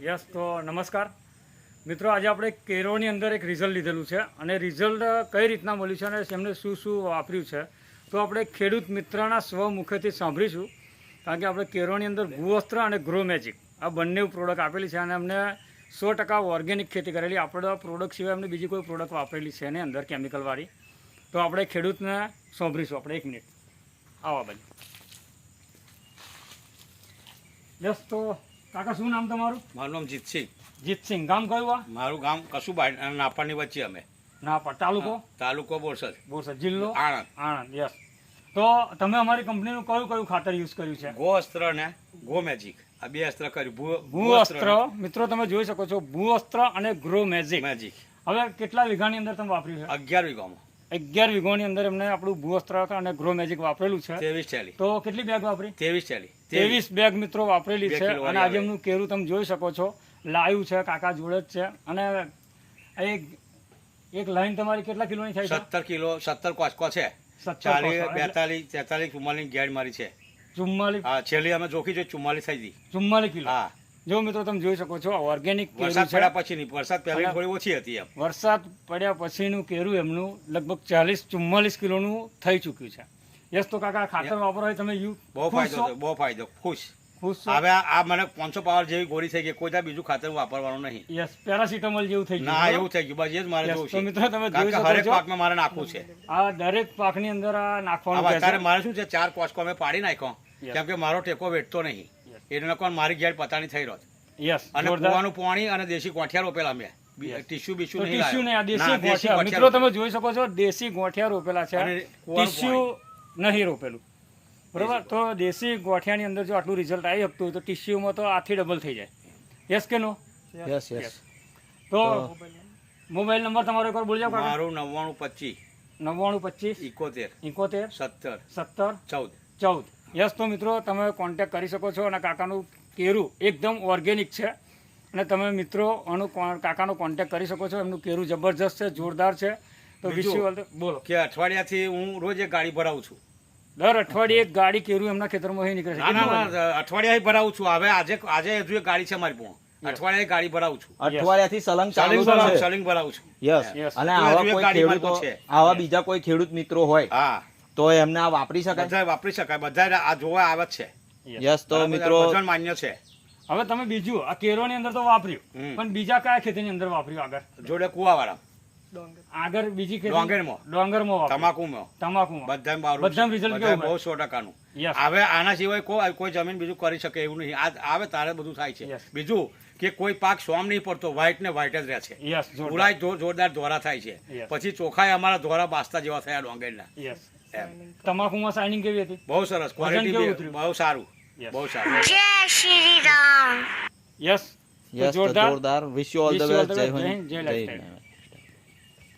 Yes, તો નમસ્કાર. મિત્રો, આજે આપણે કેરોની અંદર એક રિઝલ્ટ લીધેલું છે અને રિઝલ્ટ કઈ રીતના મળ્યું છે અને એમને શું શું વાપર્યું છે, તો આપણે ખેડૂત મિત્રના સ્વમુખેથી સાંભળીશું. કારણ કે આપણે કેરોની અંદર ભૂવસ્ત્ર અને ગ્રો મેજિક આ બંને પ્રોડક્ટ આપેલી છે અને અમને સો ટકા ઓર્ગેનિક ખેતી કરેલી. આપણા પ્રોડક્ટ સિવાય અમને બીજી કોઈ પ્રોડક્ટ વાપરેલી છે એની અંદર કેમિકલવાળી તો આપણે ખેડૂતને સાંભળીશું આપણે એક મિનિટ આવો બાજુ યસ, તો કાકા શું નામ તમારું? મારું નામ જીતસિંહ. જીતસિંહ. ગામ કયું આ? મારું ગામ કશું નાપાની વચ્ચે અમે. ના તાલુકો? તાલુકો બોરસદ. બોરસદ. જિલ્લો? આણંદ. આણંદ યસ. તો તમે અમારી કંપનીનું કયું કયું ખાતર યુઝ કર્યું છે? ગો અસ્ત્ર ને ગો મેજિક. આ બે અસ્ત્ર કર્યું. ભૂ ભૂ અસ્ત્ર મિત્રો તમે જોઈ શકો છો. ભૂ અસ્ત્ર અને ગ્રો મેજિક. મેજિક. હવે કેટલા વીઘાની અંદર તમે વાપર્યું છે? અગિયાર વીઘામાં. અગિયાર વીઘાની અંદર એમને આપણું ભૂવસ્ત્ર અને ગ્રો મેજિક વાપરેલું છે. ત્રેવીસ ચાલી. તો કેટલી બેગ વાપરી? ત્રેવીસ ચાલી. ત્રેવીસ બેગ મિત્રો વાપરેલી છે અને આજે એમનું કેરું તમે જોઈ શકો છો. લાયું છે કાકા જોડે જ છે. અને એક એક લાઈન તમારી કેટલા કિલોની થાય સત્તર કિલો સત્તર કોચકો છે. ચાલીસ બેતાલીસ તેતાલીસ ચુમ્માલીસ ગેડ મારી છે. ચુમ્માલીસ? હા છેલ્લી અમે જોખી છે ચુમ્માલીસ થઈ ગઈ. ચુમ્માલીસ કિલો? હા. જો મિત્રો તમે જોઈ શકો છો ઓર્ગેનિક કેરું વરસાદ પડ્યા પછી વરસાદ પહેલા થોડી ઓછી હતી એમ. વરસાદ પડ્યા પછીનું કેરું એમનું લગભગ ચાલીસ ચુમ્માલીસ કિલોનું થઈ ચૂક્યું છે. યસ તો કાકા ખાતર વાપરો તમે યુ બહુ ફાયદો બહુ ફાયદો. ખુશ. ખુશ હવે આ મને પાંચસો પાવર જેવી ગોળી થઈ ગઈ કોઈ બીજું ખાતર વાપરવાનું નહીં. યસ પેરાસિટામોલ જેવું થઈ ગયું ના એવું થઈ ગયું બસ એ જ મારે જોવું છે. મિત્રો તમે જોઈ શકો હરેક પાકમાં મારે નાખવું છે. આ દરેક પાકની અંદર આ નાખવાનું અત્યારે મારે શું છે ચાર કોસ્કો અમે પાડી નાખ્યો કેમ કે મારો ટેકો વેઠતો નહીં. એટલે કોણ મારી ઘેર પતાણી થઈ રહ્યો યસ અને કુવાનું પાણી અને દેશી ગોઠિયા રોપેલા મેં. ટીસ્યુ બીસ્યુ નહીં ટીસ્યુ નહીં દેશી ગોઠિયા. મિત્રો તમે જોઈ શકો છો દેશી ગોઠિયા રોપેલા છે. ટીસ્યુ નહીં રોપેલું. બરોબર? તો દેશી ગોઠિયાની અંદર જો આટલું રિઝલ્ટ આવી શકતું હોય તો ટીસ્યુમાં તો આથી ડબલ થઈ જાય. યસ કે નો યસ યસ તો મોબાઈલ નંબર તમારો એકવાર બોલજો કાકા. મારું નવ્વાણું પચીસ. નવ્વાણું પચીસ. ઇકોતેર. ઇકોતેર. સત્તર. સત્તર. ચૌદ. ચૌદ. યસ તો મિત્રો તમે કોન્ટેક કરી શકો છો અને કાકાનું કેરું એકદમ ઓર્ગેનિક છે. અને તમે મિત્રો આનું કાકાનો કોન્ટેક કરી શકો છો. એમનું કેરું જબરજસ્ત છે જોરદાર છે. તો વિશ્વ બોલો. કે અઠવાડિયાથી હું રોજ એક ગાડી ભરાવું છું. દર અઠવાડિયે એક ગાડી કેરું એમના ખેતરમાં નીકળે છે. અઠવાડિયા ભરાવું છું. હવે આજે આજે હજુ એક ગાડી છે મારી પણ અઠવાડિયે ગાડી ભરાવું છું. અઠવાડિયાથી સલંગ ચાલુ સલિંગ ભરાવું છે સલંગ ભરાવું છું. યસ અને આવા કોઈ ખેડૂતો આવા બીજા કોઈ ખેડૂત મિત્રો હોય હા. તો એમને આ વાપરી શકાય? બધા વાપરી શકાય. બધા આ જોવા આવે છે. યસ તો મિત્રો માન્ય છે. હવે તમે બીજું આ કેરોની અંદર તો વાપર્યું. પણ બીજા કયા ખેતીની અંદર વાપર્યું આગળ? જોડે કુવાવાળા. આગળ બીજી ખેતી? ડોંગરમાં. ડોંગરમાં તમાકુમાં. તમાકુમાં. બધામાં બારું બધામાં છે. result કેવું બહુ સો ટકાનું. નું હવે આના સિવાય કોઈ કોઈ જમીન બીજું કરી શકે એવું નહીં. આ આવે તારે બધું થાય છે. બીજું કે કોઈ પાક સોમ નહીં પડતો વ્હાઈટ ને વ્હાઈટ જ રહે છે. ઉડાય જોરદાર. ધોરા થાય છે. પછી ચોખાય અમારા ધોરા બાસ્તા જેવા થયા ડોંગરના. યસ એમ. તમાકુમાં શાઇનિંગ કેવી હતી? બહુ સરસ. કેવું ક્વોલિટી? બહુ સારું. બહુ સારું. યસ યસ જોરદાર. જોરદાર. Wish you all the best જય હિન્દ જય જય. હિન્દ